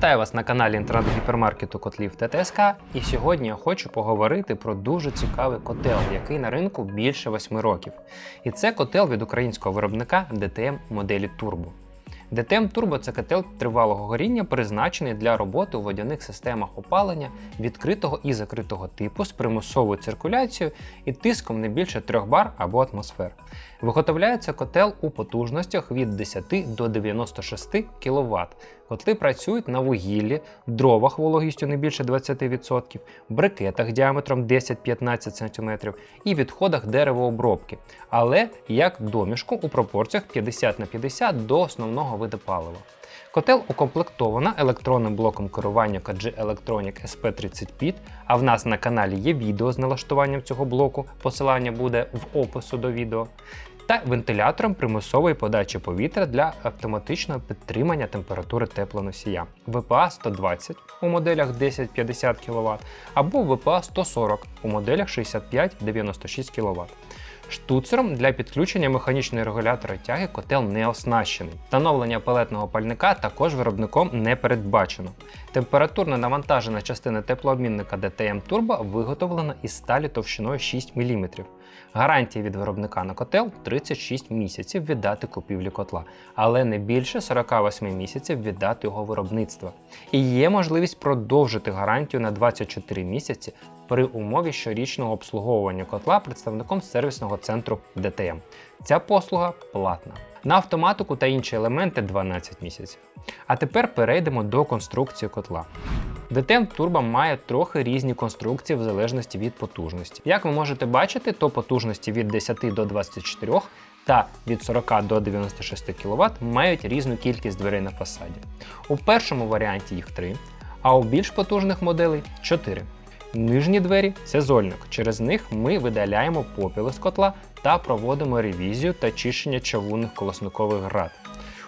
Вітаю вас на каналі інтернет-гіпермаркету котлів ТТСК. І сьогодні я хочу поговорити про дуже цікавий котел, який на ринку більше 8 років. І це котел від українського виробника DTM моделі Turbo. DTM Turbo це котел тривалого горіння, призначений для роботи у водяних системах опалення відкритого і закритого типу з примусовою циркуляцією і тиском не більше 3 бар або атмосфер. Виготовляється котел у потужностях від 10 до 96 кВт. Котли працюють на вугіллі, дровах вологістю не більше 20%, брикетах діаметром 10-15 см і відходах деревообробки, але як домішку у пропорціях 50 на 50 до основного виду палива. Котел укомплектована електронним блоком керування KG Electronic SP35, а в нас на каналі є відео з налаштуванням цього блоку, посилання буде в опису до відео, та вентилятором примусової подачі повітря для автоматичного підтримання температури теплоносія ВПА 120 у моделях 1050 кВт або ВПА 140 у моделях 65-96 кВт. Штуцером для підключення механічного регулятора тяги котел не оснащений. Встановлення пелетного пальника також виробником не передбачено. Температурно навантажена частина теплообмінника DTM Turbo виготовлена із сталі товщиною 6 мм. Гарантія від виробника на котел 36 місяців від дати купівлі котла, але не більше 48 місяців від дати його виробництва. І є можливість продовжити гарантію на 24 місяці при умові щорічного обслуговування котла представником сервісного центру DTM. Ця послуга платна. На автоматику та інші елементи 12 місяців. А тепер перейдемо до конструкції котла. DTM Turbo має трохи різні конструкції в залежності від потужності. Як ви можете бачити, то потужності від 10 до 24 та від 40 до 96 кВт мають різну кількість дверей на фасаді. У першому варіанті їх 3, а у більш потужних моделей 4. Нижні двері це зольник. Через них ми видаляємо попіл з котла та проводимо ревізію та чищення чавунних колосникових град.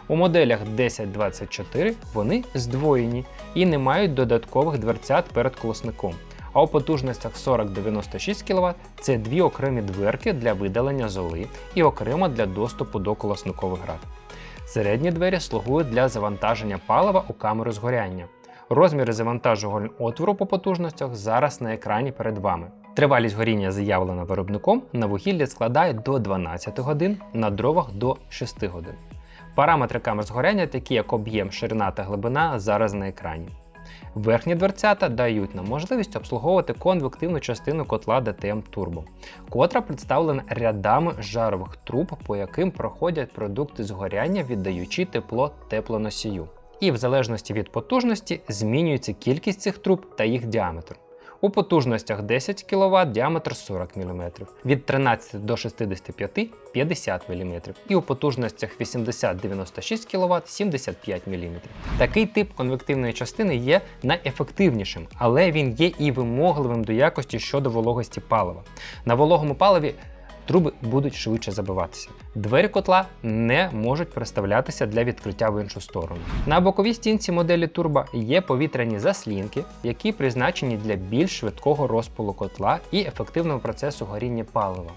У моделях 1024 вони здвоєні і не мають додаткових дверцят перед колосником. А у потужностях 40-96 кВт це дві окремі дверки для видалення золи і окремо для доступу до колосникових град. Середні двері слугують для завантаження палива у камеру згоряння. Розміри завантажувального отвору по потужностях зараз на екрані перед вами. Тривалість горіння заявлена виробником на вугіллі складає до 12 годин, на дровах до 6 годин. Параметри камер згоряння, такі як об'єм, ширина та глибина, зараз на екрані. Верхні дверцята дають нам можливість обслуговувати конвективну частину котла DTM Turbo, котра представлена рядами жарових труб, по яким проходять продукти згоряння, віддаючи тепло теплоносію. І в залежності від потужності змінюється кількість цих труб та їх діаметр. У потужностях 10 кВт діаметр 40 мм, від 13 до 65 50 мм, і у потужностях 80-96 кВт 75 мм. Такий тип конвективної частини є найефективнішим, але він є і вимогливим до якості щодо вологості палива. На вологому паливі труби будуть швидше забиватися. Двері котла не можуть переставлятися для відкриття в іншу сторону. На боковій стінці моделі турбо є повітряні заслінки, які призначені для більш швидкого розпилу котла і ефективного процесу горіння палива.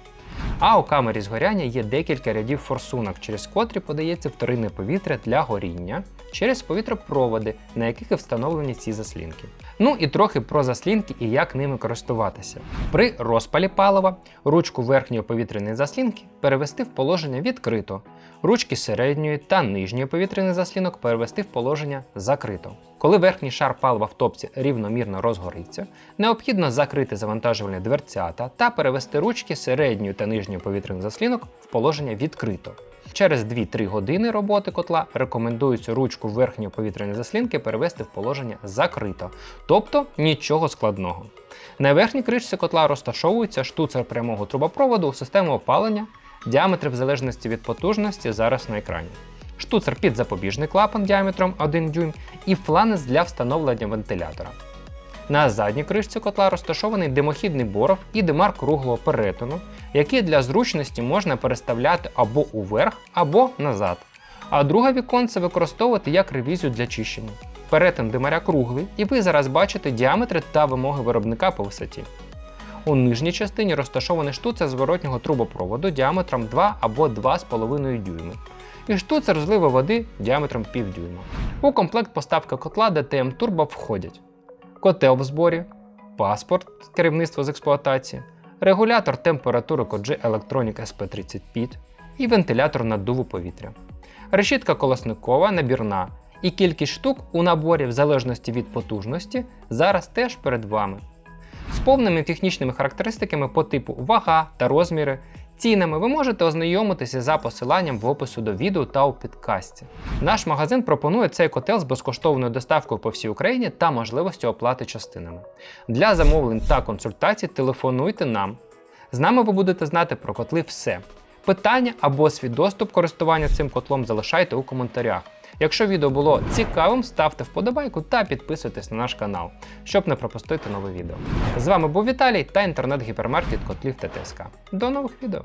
А у камері згоряння є декілька рядів форсунок, через котрі подається вторинне повітря для горіння через повітропроводи, на яких і встановлені ці заслінки. Ну і трохи про заслінки і як ними користуватися. При розпалі палива ручку верхньої повітряної заслінки перевести в положення відкрито, ручки середньої та нижньої повітряний заслінок перевести в положення закрито. Коли верхній шар палива в топці рівномірно розгориться, необхідно закрити завантажувальні дверцята та перевести ручки середньої та нижньої повітряних заслінок в положення відкрито. Через 2-3 години роботи котла рекомендується ручку верхньої повітряної заслінки перевести в положення закрито, тобто нічого складного. На верхній кришці котла розташовується штуцер прямого трубопроводу у систему опалення, діаметри в залежності від потужності зараз на екрані. Штуцер під запобіжний клапан діаметром 1 дюйм і фланець для встановлення вентилятора. На задній кришці котла розташований димохідний боров і димар круглого перетину, який для зручності можна переставляти або уверх, або назад. А друге віконце використовувати як ревізію для чищення. Перетин димаря круглий, і ви зараз бачите діаметри та вимоги виробника по висоті. У нижній частині розташований штуцер зворотнього трубопроводу діаметром 2 або 2,5 дюйми. і штуцер зливу води діаметром півдюйма. У комплект поставки котла DTM Turbo входять котел в зборі, паспорт керівництва з експлуатації, регулятор температури Коджи Electronic SP30 PIT і вентилятор наддуву повітря. Решітка колосникова набірна і кількість штук у наборі в залежності від потужності зараз теж перед вами. Повними технічними характеристиками по типу вага та розміри, цінами ви можете ознайомитися за посиланням в опису до відео та у підкасті. Наш магазин пропонує цей котел з безкоштовною доставкою по всій Україні та можливістю оплати частинами. Для замовлень та консультацій телефонуйте нам. З нами ви будете знати про котли все. Питання або свій доступ користування цим котлом залишайте у коментарях. Якщо відео було цікавим, ставте вподобайку та підписуйтесь на наш канал, щоб не пропустити нове відео. З вами був Віталій та інтернет-гіпермаркет котлів ТТСК. До нових відео!